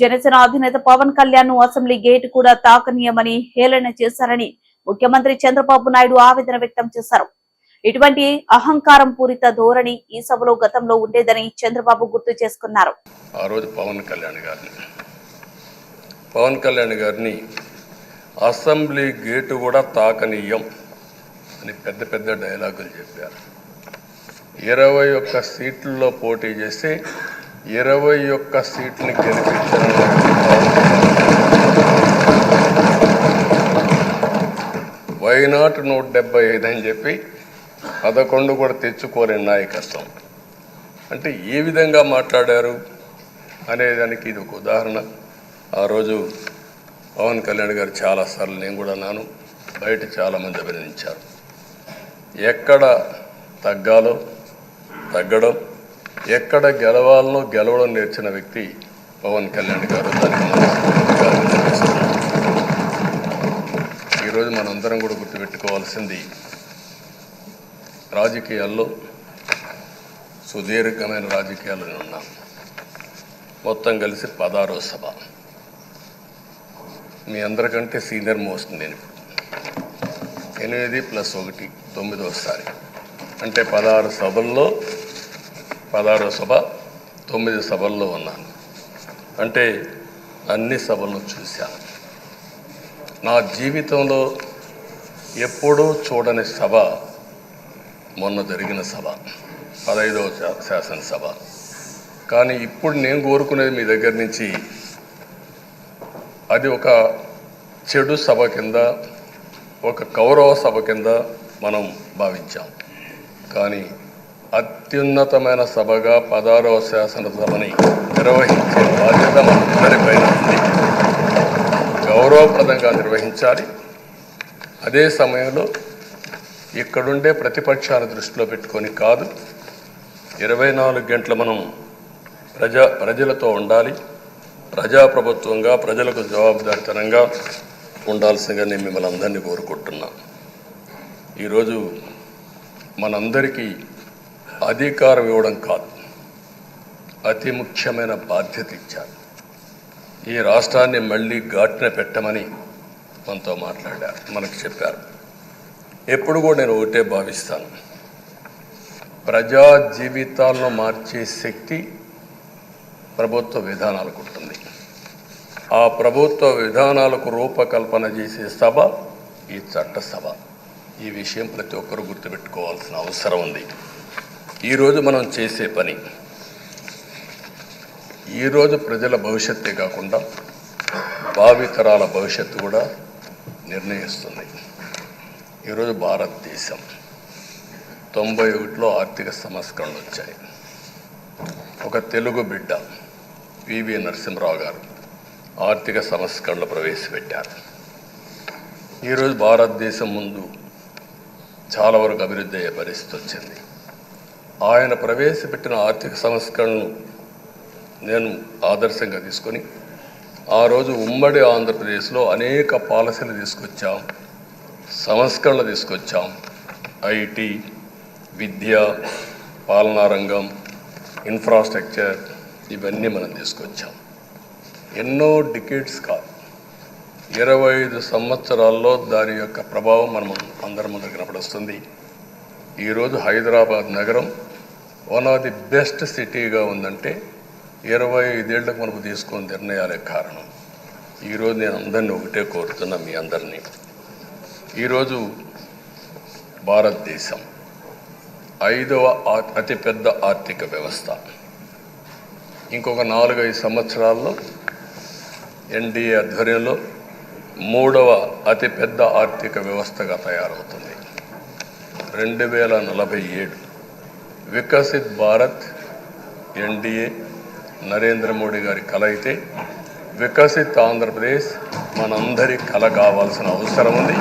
జనసేన అధినేత Pawan Kalyan assembly gate కూడా తాకనీయమని హేళన చేశారని ముఖ్యమంత్రి చంద్రబాబు నాయుడు ఆవేదన వ్యక్తం చేశారు. ఇటువంటి అహంకారం పూరిత ధోరణి ఈ సభలో గతంలో ఉండేదని చంద్రబాబు గుర్తు చేసుకున్నారు. ఆ రోజు పవన్ కళ్యాణ్ గారిని. పవన్ కళ్యాణ్ గారిని అసెంబ్లీ గేటు కూడా తాకనీయం అని పెద్ద పెద్ద డైలాగులు చెప్పారు. ఇరవై ఒక్క సీట్లలో పోటీ చేస్తే ఇరవై ఒక్క సీట్ని గెలిపించడం వైనాట్ నూట డెబ్బై ఐదు అని చెప్పి పదకొండు కూడా తెచ్చుకోలేని నాయకత్వం. అంటే ఏ విధంగా మాట్లాడారు అనేదానికి ఇది ఒక ఉదాహరణ. ఆ రోజు పవన్ కళ్యాణ్ గారు చాలాసార్లు నేను కూడా నాను బయట చాలామంది అభినందించారు. ఎక్కడ తగ్గాలో తగ్గడం ఎక్కడ గెలవాలనో గెలవడం నేర్చిన వ్యక్తి పవన్ కళ్యాణ్ గారు. ఈరోజు మనందరం కూడా గుర్తుపెట్టుకోవాల్సింది రాజకీయాల్లో సుదీర్ఘమైన రాజకీయాలు ఉన్నాం మొత్తం కలిసి పదారో సభ. మీ అందరికంటే సీనియర్ మోస్ట్ నేను ఇప్పుడు. ఎనిమిది ప్లస్ ఒకటి తొమ్మిదోసారి. అంటే పదహారు సభల్లో పదహారో సభ తొమ్మిది సభల్లో ఉన్నాను. అంటే అన్ని సభలను చూశాను. నా జీవితంలో ఎప్పుడూ చూడని సభ మొన్న జరిగిన సభ పదహైదవ శా- శాసనసభ. కానీ ఇప్పుడు నేను కోరుకునేది మీ దగ్గర నుంచి అది ఒక చెడు సభ కింద ఒక కౌరవ సభ కింద మనం భావించాం. కానీ అత్యున్నతమైన సభగా పదారవ శాసనసభని నిర్వహించే బాధ్యత మనందరిపైన ఉంది. గౌరవప్రదంగా నిర్వహించాలి. అదే సమయంలో ఇక్కడుండే ప్రతిపక్షాల దృష్టిలో పెట్టుకొని కాదు ఇరవై నాలుగు గంటలు మనం ప్రజా ప్రజలతో ఉండాలి. ప్రజాప్రభుత్వంగా ప్రజలకు జవాబుదారితనంగా ఉండాల్సిందిగా నేను మిమ్మల్ని అందరినీ కోరుకుంటున్నా. ఈరోజు మనందరికీ అధికారం ఇవ్వడం కాదు. అతి ముఖ్యమైన బాధ్యత ఇచ్చారు. ఈ రాష్ట్రాన్ని మళ్ళీ ఘాట్న పెట్టమని మనతో మాట్లాడారు మనకు చెప్పారు. ఎప్పుడు కూడా నేను ఒకటే భావిస్తాను. ప్రజా జీవితాలను మార్చే శక్తి ప్రభుత్వ విధానాలకు ఉంటుంది. ఆ ప్రభుత్వ విధానాలకు రూపకల్పన చేసే సభ ఈ చట్టసభ ఈ విషయం ప్రతి ఒక్కరూ గుర్తుపెట్టుకోవాల్సిన అవసరం ఉంది. ఈరోజు మనం చేసే పని ఈరోజు ప్రజల భవిష్యత్తే కాకుండా భావితరాల భవిష్యత్తు కూడా నిర్ణయిస్తుంది. ఈరోజు భారతదేశం తొంభై ఒకటిలో ఆర్థిక సంస్కరణలు వచ్చాయి. ఒక తెలుగు బిడ్డ పివి నరసింహరావు గారు ఆర్థిక సంస్కరణలు ప్రవేశపెట్టారు. ఈరోజు భారతదేశం ముందు చాలా వరకు అభివృద్ధి అయ్యే పరిస్థితి వచ్చింది. ఆయన ప్రవేశపెట్టిన ఆర్థిక సంస్కరణలు నేను ఆదర్శంగా తీసుకొని ఆ రోజు ఉమ్మడి ఆంధ్రప్రదేశ్లో అనేక పాలసీలు తీసుకొచ్చాం సంస్కరణలు తీసుకొచ్చాం. ఐటీ విద్య పాలనా రంగం ఇన్ఫ్రాస్ట్రక్చర్ ఇవన్నీ మనం తీసుకొచ్చాం. ఎన్నో డికేట్స్ కాదు. ఇరవై ఐదు సంవత్సరాల్లో దాని యొక్క ప్రభావం మనం అందరం ముందు కనపడుస్తుంది. ఈరోజు హైదరాబాద్ నగరం వన్ ఆఫ్ ది బెస్ట్ సిటీగా ఉందంటే ఇరవై ఐదేళ్ళకు మనకు తీసుకున్న నిర్ణయాలే కారణం. ఈరోజు నేను అందరినీ ఒకటే కోరుతున్నా మీ అందరినీ. ఈరోజు భారతదేశం ఐదవ అతిపెద్ద ఆర్థిక వ్యవస్థ. ఇంకొక నాలుగైదు సంవత్సరాల్లో ఎన్డీఏ ఆధ్వర్యంలో మూడవ అతిపెద్ద ఆర్థిక వ్యవస్థగా తయారవుతుంది. రెండు వేల నలభై ఏడు వికసిత్ భారత్ ఎన్డీఏ నరేంద్ర మోడీ గారి కల అయితే వికసిత్ ఆంధ్రప్రదేశ్ మనందరి కల కావాల్సిన అవసరం ఉంది.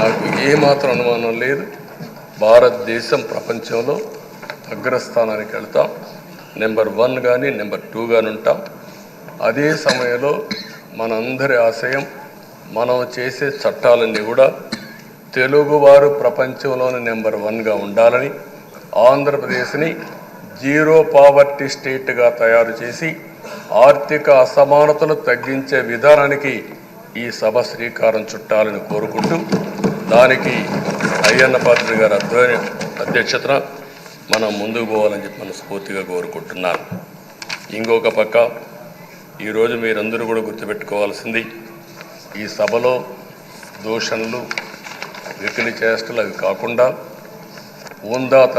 నాకు ఏమాత్రం అనుమానం లేదు. భారతదేశం ప్రపంచంలో అగ్రస్థానానికి వెళ్తాం. నెంబర్ వన్ కానీ నెంబర్ టూ కానీ ఉంటాం. అదే సమయంలో మనందరి ఆశయం మనం చేసే చట్టాలన్నీ కూడా తెలుగువారు ప్రపంచంలోని నెంబర్ వన్గా ఉండాలని ఆంధ్రప్రదేశ్ని జీరో పావర్టీ స్టేట్గా తయారు చేసి ఆర్థిక అసమానతలు తగ్గించే విధానానికి ఈ సభ శ్రీకారం చుట్టాలని కోరుకుంటూ దానికి అయ్యన్న పాత్రి గారి అధ్వర్యం అధ్యక్షతన మనం ముందుకు పోవాలని చెప్పి మనస్ఫూర్తిగా కోరుకుంటున్నాను. ఇంకొక పక్క ఈరోజు మీరందరూ కూడా గుర్తుపెట్టుకోవాల్సింది ఈ సభలో దూషణలు వెకిలి చేష్టలు అవి కాకుండా ఉందాతనం